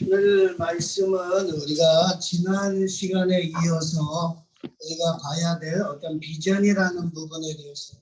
오늘 말씀은 우리가 지난 시간에 이어서 우리가 봐야 될 어떤 비전이라는 부분에 대해서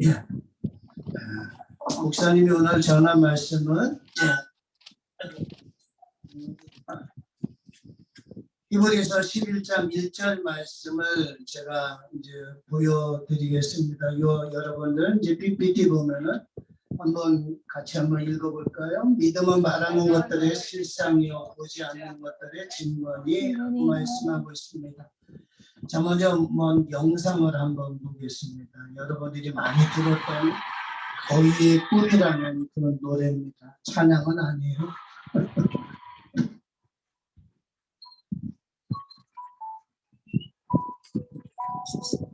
예. 아, 목사님이 오늘 전한 말씀은 예. 히브리서 11장 1절 말씀을 제가 이제 보여드리겠습니다. 요 여러분들 이제 PPT 보면은 한번 같이 한번 읽어볼까요? 믿음은 말하는 것들의 실상이요 보지 않는 것들의 증거니 하고 말씀하고 있습니다. 자 먼저 한번 영상을 한번 보겠습니다. 여러분들이 많이 들었던 거위의 꿈이라는 그런 노래입니다. 찬양은 아니에요.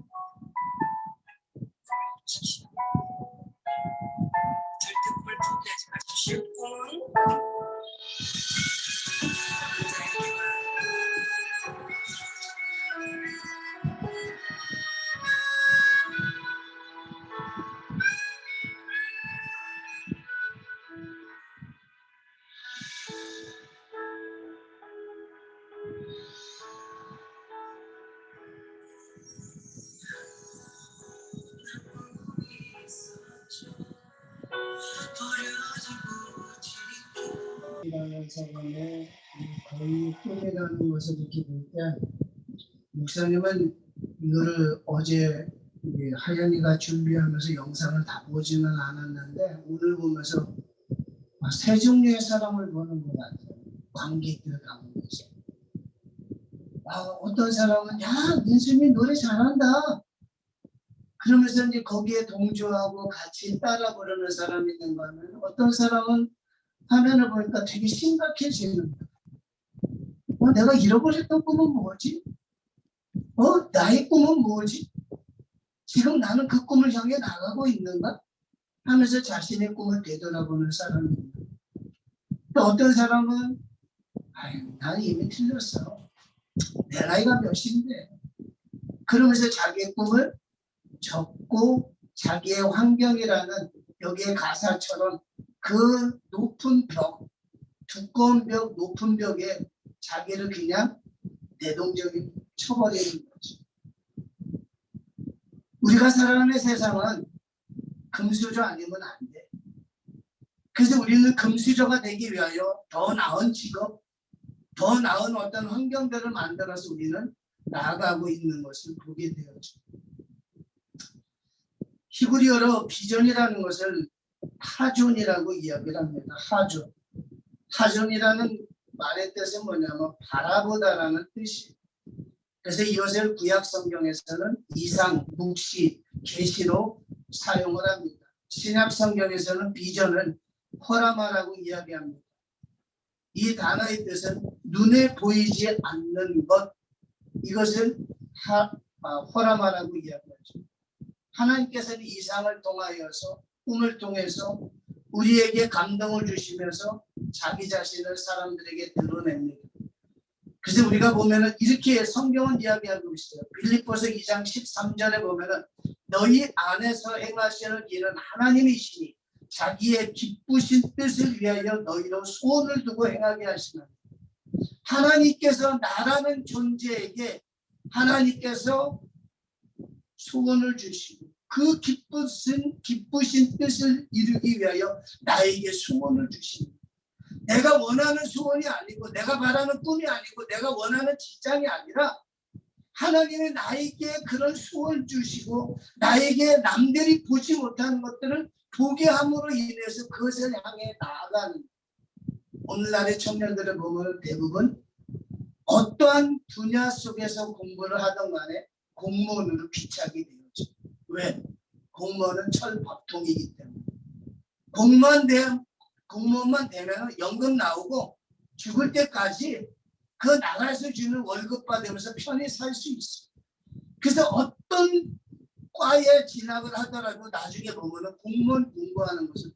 사람의 거의 꿈이라는 것을 볼때 목사님은 이거를 어제 하연이가 준비하면서 영상을 다 보지는 않았는데 오늘 보면서 아, 세 종류의 사람을 보는 것 같아요. 관객들 가운데서. 아, 어떤 사람은 야 민수미 노래 잘한다. 그러면서 이제 거기에 동조하고 같이 따라 부르는 사람이 있는 거는 어떤 사람은 화면을 보니까 되게 심각해지는 거야. 어, 내가 잃어버렸던 꿈은 뭐지? 어, 나의 꿈은 뭐지? 지금 나는 그 꿈을 향해 나가고 있는가? 하면서 자신의 꿈을 되돌아보는 사람입니다. 또 어떤 사람은, 아유, 나는 이미 틀렸어. 내 나이가 몇인데. 그러면서 자기의 꿈을 적고 자기의 환경이라는 여기에 가사처럼 그 높은 벽, 두꺼운 벽, 높은 벽에 자기를 그냥 내동적인 쳐버리는 거죠. 우리가 살아가는 세상은 금수저 아니면 안 돼. 그래서 우리는 금수저가 되기 위하여 더 나은 직업, 더 나은 어떤 환경들을 만들어서 우리는 나아가고 있는 것을 보게 되었죠. 히브리어로 비전이라는 것을 하존이라고 이야기를 합니다. 하존. 하존이라는 말의 뜻은 뭐냐면 바라보다라는 뜻이. 그래서 이것을 구약 성경에서는 이상, 묵시, 계시로 사용을 합니다. 신약 성경에서는 비전을 허라마라고 이야기합니다. 이 단어의 뜻은 눈에 보이지 않는 것 이것을 하, 아, 허라마라고 이야기하죠. 하나님께서는 이상을 통하여서 꿈을 통해서 우리에게 감동을 주시면서 자기 자신을 사람들에게 드러냅니다. 그래서 우리가 보면은 이렇게 성경은 이야기하고 있어요. 빌립보서 2장 13절에 보면은 너희 안에서 행하시는 일은 하나님이시니 자기의 기쁘신 뜻을 위하여 너희로 소원을 두고 행하게 하시는 하나님께서 나라는 존재에게 하나님께서 소원을 주시고 그 기쁘신 기쁘신 뜻을 이루기 위하여 나에게 소원을 주십니다. 내가 원하는 소원이 아니고 내가 바라는 꿈이 아니고 내가 원하는 직장이 아니라 하나님이 나에게 그런 소원을 주시고 나에게 남들이 보지 못하는 것들을 보게 함으로 인해서 그것을 향해 나아가는 오늘날의 청년들을 보면 대부분 어떠한 분야 속에서 공부를 하던 간에 공무원으로 귀착이 되었죠. 왜? 공무원은 철밥통이기 때문에. 공무원 되, 공무원만 되면 연금 나오고 죽을 때까지 그 나라에서 주는 월급 받으면서 편히 살 수 있어. 그래서 어떤 과에 진학을 하더라도 나중에 보면은 공무원 공부하는 것을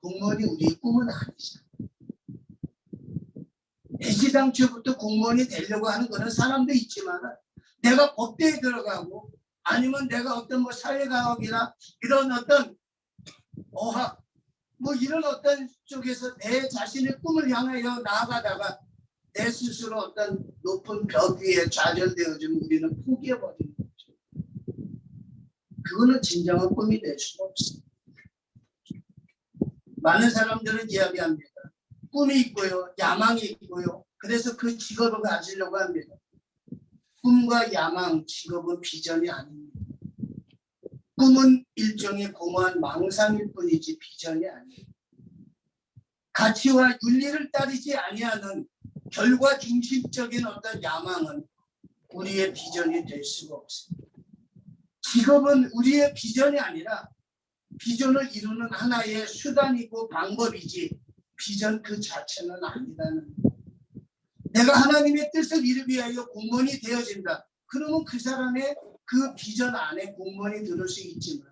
공무원이 우리의 꿈은 아니잖아. 애시당초부터 공무원이 되려고 하는 그런 사람도 있지만 내가 법대에 들어가고 아니면 내가 어떤 뭐 사회과학이나 이런 어떤 어학 뭐 이런 어떤 쪽에서 내 자신의 꿈을 향하여 나아가다가 내 스스로 어떤 높은 벽 위에 좌절되어지면 우리는 포기해버리는 거죠. 그거는 진정한 꿈이 될 수가 없습니다. 많은 사람들은 이야기합니다. 꿈이 있고요, 야망이 있고요. 그래서 그 직업을 가지려고 합니다. 꿈과 야망, 직업은 비전이 아닙니다. 꿈은 일종의 공허한 망상일 뿐이지 비전이 아니에요. 가치와 윤리를 따르지 아니하는 결과 중심적인 어떤 야망은 우리의 비전이 될 수가 없습니다. 직업은 우리의 비전이 아니라 비전을 이루는 하나의 수단이고 방법이지 비전 그 자체는 아니라는. 내가 하나님의 뜻을 이루기 위하여 공무원이 되어진다. 그러면 그 사람의 그 비전 안에 공무원이 들을 수 있지만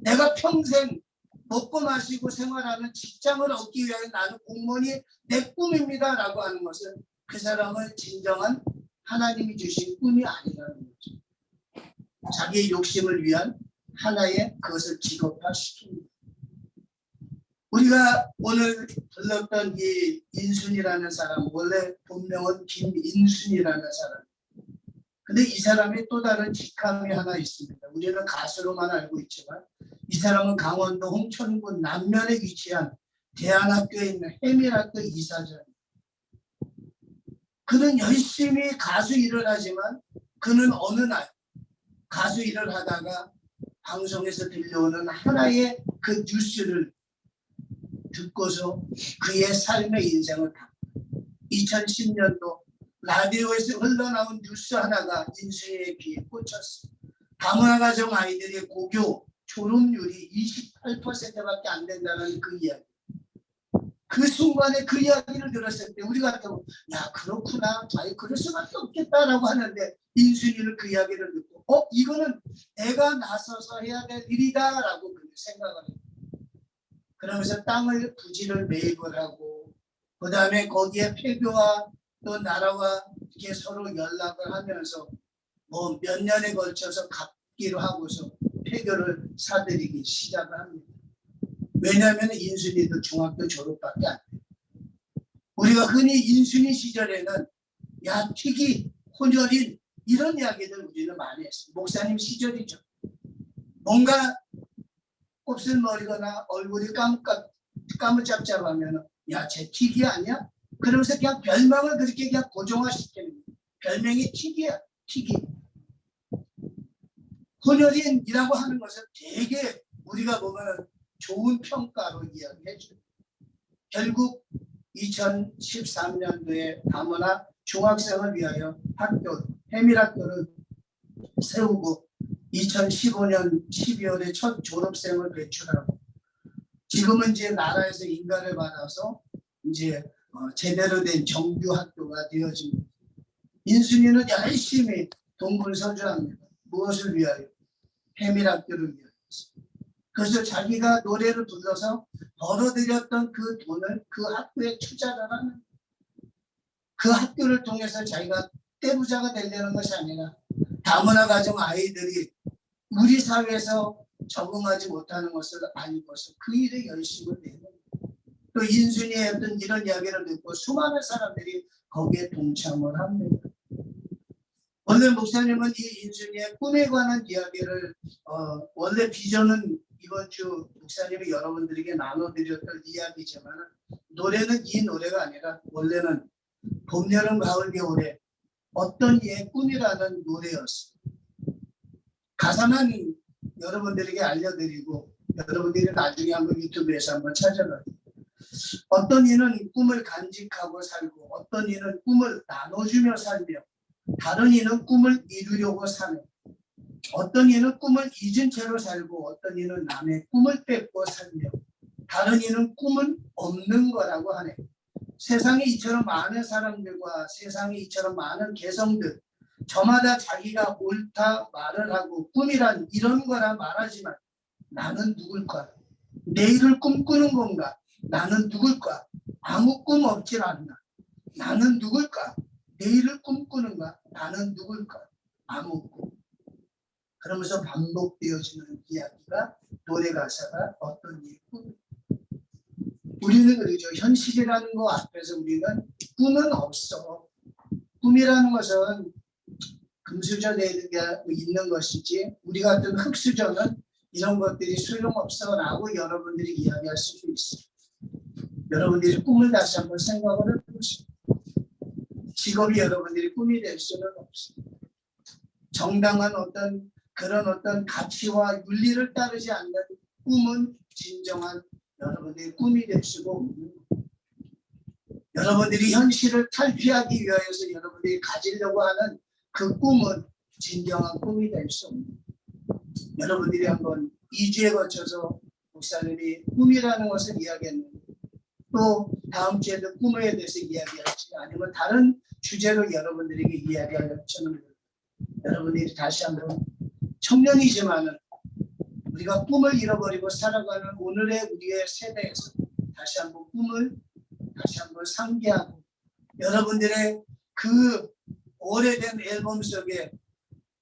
내가 평생 먹고 마시고 생활하는 직장을 얻기 위하여 나는 공무원이 내 꿈입니다 라고 하는 것은 그 사람은 진정한 하나님이 주신 꿈이 아니라는 거죠. 자기의 욕심을 위한 하나의 그것을 직업화 시킵니다. 우리가 오늘 불렀던 이 인순이라는 사람 원래 본명은 김인순이라는 사람. 근데 이 사람이 또 다른 직함이 하나 있습니다. 우리는 가수로만 알고 있지만 이 사람은 강원도 홍천군 남면에 위치한 대안학교에 있는 해밀학교 이사장. 그는 열심히 가수 일을 하지만 그는 어느 날 가수 일을 하다가 방송에서 들려오는 하나의 그 뉴스를 듣고서 그의 삶의 인생을 다 2010년도 라디오에서 흘러나온 뉴스 하나가 인수의 귀에 꽂혔어. 다문화 가정 아이들의 고교 졸업률이 28%밖에 안 된다는 그 이야기. 그 순간에 그 이야기를 들었을 때 우리 같으면 야 그렇구나, 아이 그럴 수밖에 없겠다라고 하는데 인순이는 그 이야기를 듣고 어 이거는 내가 나서서 해야 될 일이다라고 그 생각을 해요. 그러면서 땅을 부지를 매입을 하고 그 다음에 거기에 폐교와 또 나라와 이렇게 서로 연락을 하면서 뭐 몇 년에 걸쳐서 갚기로 하고서 폐교를 사들이기 시작을 합니다. 왜냐하면 인순이도 중학교 졸업밖에 안 돼요. 우리가 흔히 인순이 시절에는 야 튀기 혼혈인 이런 이야기들 우리는 많이 했어요. 목사님 시절이죠. 뭔가 곱슬머리거나 얼굴이 까무까, 까무잡잡하면 야쟤 튀기 아니야? 그러면서 그냥 별명을 그렇게 그냥 고정화시키는 거예요. 별명이 튀기야 튀기. 혼혈인이라고 하는 것은 되게 우리가 보면 좋은 평가로 이야기해 줘요. 결국 2013년도에 다문화 중학생을 위하여 학교, 해밀학교를 세우고 2015년 12월에 첫 졸업생을 배출하고 지금은 이제 나라에서 인가를 받아서 이제 어, 제대로 된 정규 학교가 되어집니다. 인순이는 열심히 동분서주합니다. 무엇을 위하여? 해밀학교를 위하여. 그래서 자기가 노래를 불러서 벌어들였던 그 돈을 그 학교에 투자를 하는 그 학교를 통해서 자기가 떼부자가 되려는 것이 아니라 다문화 가정 아이들이 우리 사회에서 적응하지 못하는 것을 알고서 그 일에 열심을 내는 또 인순이의 어떤 이런 이야기를 듣고 수많은 사람들이 거기에 동참을 합니다. 오늘 목사님은 이 인순이의 꿈에 관한 이야기를 어, 원래 비전은 이번 주 목사님이 여러분들에게 나눠드렸던 이야기지만 노래는 이 노래가 아니라 원래는 봄, 여름, 가을, 겨울에 어떤 이의 꿈이라는 노래였어요. 가사만 여러분들에게 알려드리고 여러분들이 나중에 한번 유튜브에서 한번 찾아봐요. 어떤 이는 꿈을 간직하고 살고 어떤 이는 꿈을 나눠주며 살며 다른 이는 꿈을 이루려고 사는 어떤 이는 꿈을 잊은 채로 살고 어떤 이는 남의 꿈을 뺏고 살며 다른 이는 꿈은 없는 거라고 하네. 세상에 이처럼 많은 사람들과 세상에 이처럼 많은 개성들 저마다 자기가 옳다 말을 하고 꿈이란 이런 거라 말하지만 나는 누굴까? 내일을 꿈꾸는 건가? 나는 누굴까? 아무 꿈 없질 않나? 나는 누굴까? 내일을 꿈꾸는가? 나는 누굴까? 아무 꿈. 그러면서 반복되어지는 이야기가 노래 가사가 어떤 이 꿈. 우리는 그러죠. 현실이라는 거 앞에서 우리는 꿈은 없어. 꿈이라는 것은 금수저에 있는 것이지 우리 같은 흙수저는 이런 것들이 소용없어라고 여러분들이 이야기할 수도 있어. 여러분들이 꿈을 다시 한번 생각을 해보시오. 직업이 여러분들이 꿈이 될 수는 없어. 정당한 어떤 그런 어떤 가치와 윤리를 따르지 않는 꿈은 진정한 여러분들의 꿈이 거예요. 여러분들이 현실을 탈피하기 위하여서 여러분들이 가지려고 하는 그 꿈은 진정한 꿈이 될 수 없는. 여러분들이 한번 2주에 거쳐서 목사님이 꿈이라는 것을 이야기했는데 또 다음 주에도 꿈에 대해서 이야기할지 아니면 다른 주제로 여러분들에게 이야기하려고 저는. 여러분들이 다시 한번 청년이지만은 우리가 꿈을 잃어버리고 살아가는 오늘의 우리의 세대에서 다시 한번 꿈을 다시 한번 상기하고 여러분들의 그 오래된 앨범 속에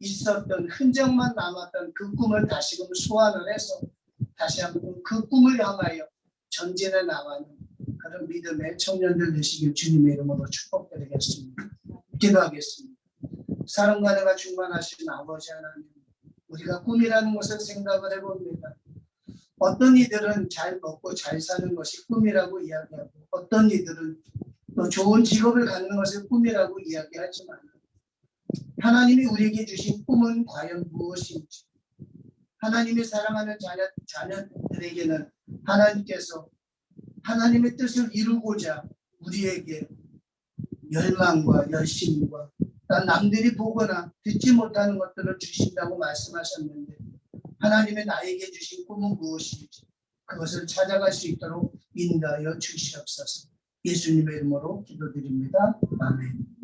있었던 흔적만 남았던 그 꿈을 다시금 소환을 해서 다시 한번 그 꿈을 향하여 전진해 나가는 그런 믿음의 청년들 되시길 주님의 이름으로 축복드리겠습니다. 기도하겠습니다. 사랑과 내가 충만하신 아버지 하나님 우리가 꿈이라는 것을 생각을 해봅니다. 어떤 이들은 잘 먹고 잘 사는 것이 꿈이라고 이야기하고 어떤 이들은 또 좋은 직업을 갖는 것을 꿈이라고 이야기하지만 하나님이 우리에게 주신 꿈은 과연 무엇인지 하나님이 사랑하는 자녀, 자녀들에게는 하나님께서 하나님의 뜻을 이루고자 우리에게 열망과 열심과 난 남들이 보거나 듣지 못하는 것들을 주신다고 말씀하셨는데 하나님의 나에게 주신 꿈은 무엇인지 그것을 찾아갈 수 있도록 인도하여 주시옵소서 예수님의 이름으로 기도드립니다. 아멘.